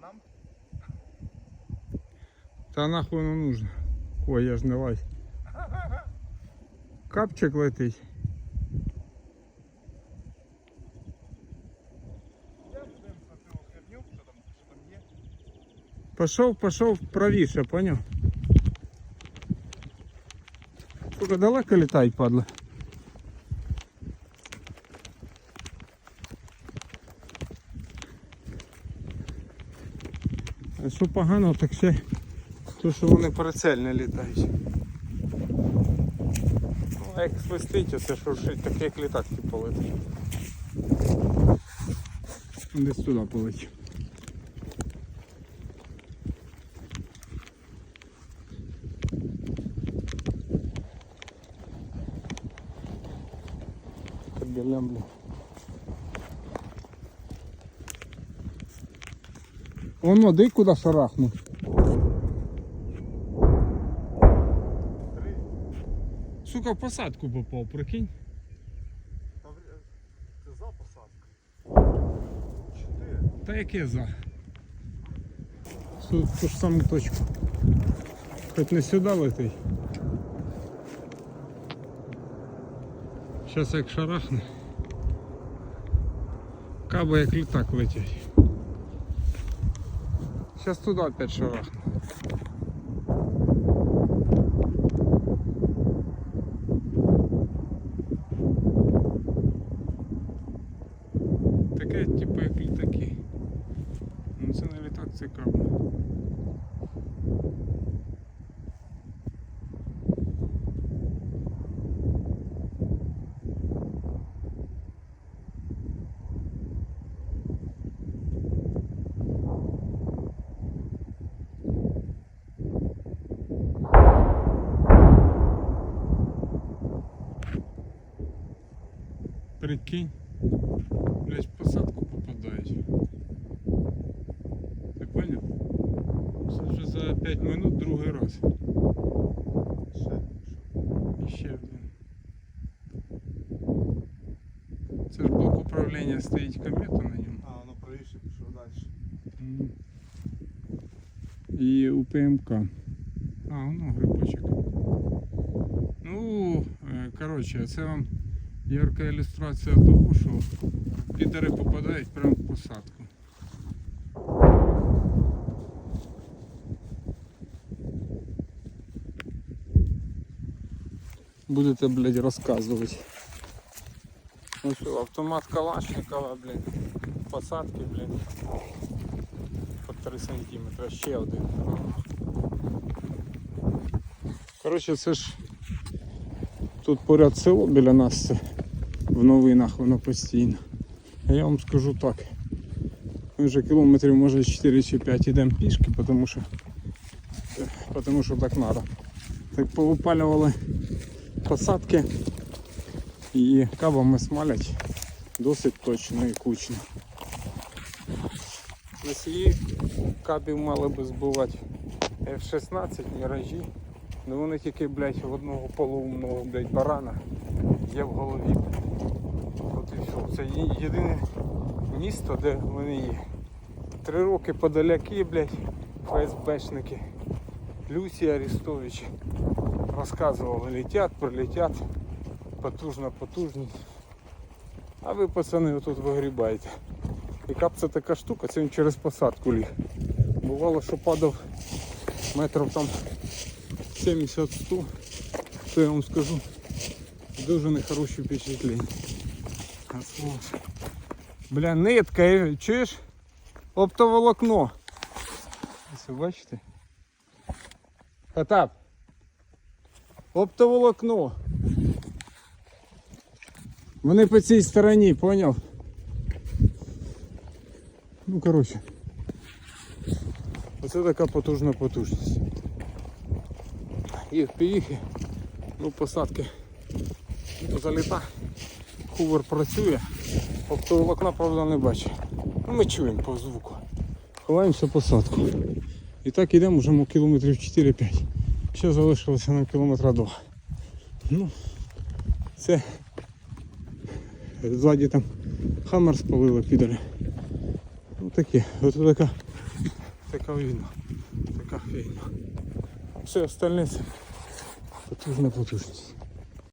нам? Та нахуй воно нужно. Ой, я ж не лазь. Капчик летить. Я будемо за цю херню, що там, що там є. Пошов, пошов правіше, поняв? Сука, далеко літай, падла. Що погано, так ще то, що вони прицельно літають. Ну, а як свистить, оце шуршить, таке як літачки полетить. Десь туди полетів. Кабелям, Воно, ди куди шарахнув. Три. Сука, в посадку попав, прикинь. Та е, за. Чотири. Та яке за? Ту, ту ж саму точку. Хоч не сюди летить. Зараз як шарахне. Каба як літак летять. Зараз туда опять шарахну. Таке типу як літаки. Ну це не літак, це каба. Прикинь. Блять, в посадку попадають. Ти поняв? Це вже за 5 минут другий раз. Ще. І ще один. Це ж блок управління стоїть комета на ньому. А, воно правіше пішов далі. М. І УПМК. А, воно грибочок. Ну, е, коротше, це вам ярка ілюстрація того, що підари попадають прямо в посадку. Будете, блядь, розказувати. Ну що, автомат Калашникова, блядь, посадки, блядь. По 3 сантиметра, ще один. Коротше, це ж тут поряд село біля нас в новинах воно постійно. А я вам скажу так. Ми вже кілометрів може 4 чи 5 йдемо пішки, тому що, тому що так треба. Так повипалювали посадки і кабами смалять досить точно і кучно. На селі кабів мали би збивати F-16 міражі. Ну вони тільки, блядь, в одного полуумного, блядь, барана є в голові. Це єдине місто, де вони є. Три роки подаляки, блядь, ФСБшники. Люсі Арестович розказували, летять, прилетять, потужна потужність. А ви, пацани, отут вигрібаєте. І кап це така штука, це він через посадку ліг. Бувало, що падав метрів там 70-100, то я вам скажу, дуже нехороші впечатлення. Бля, нитка, чуєш? Оптоволокно. Ось ви бачите? Потап. Оптоволокно. Вони по цій стороні, поняв? Ну, коротше. Оце така потужна потужність. І впіїхи, ну посадки заліта. Хувер працює, оптоволокна, правда, не бачить. Ну, ми чуємо по звуку. Ховаємося посадку. І так йдемо вже кілометрів 4-5. Ще залишилося нам кілометра 2. Ну, це ззаді там хаммер спалили підари. Ну таке, ось така така війна. Така війна. Все остальне це потужна потужність.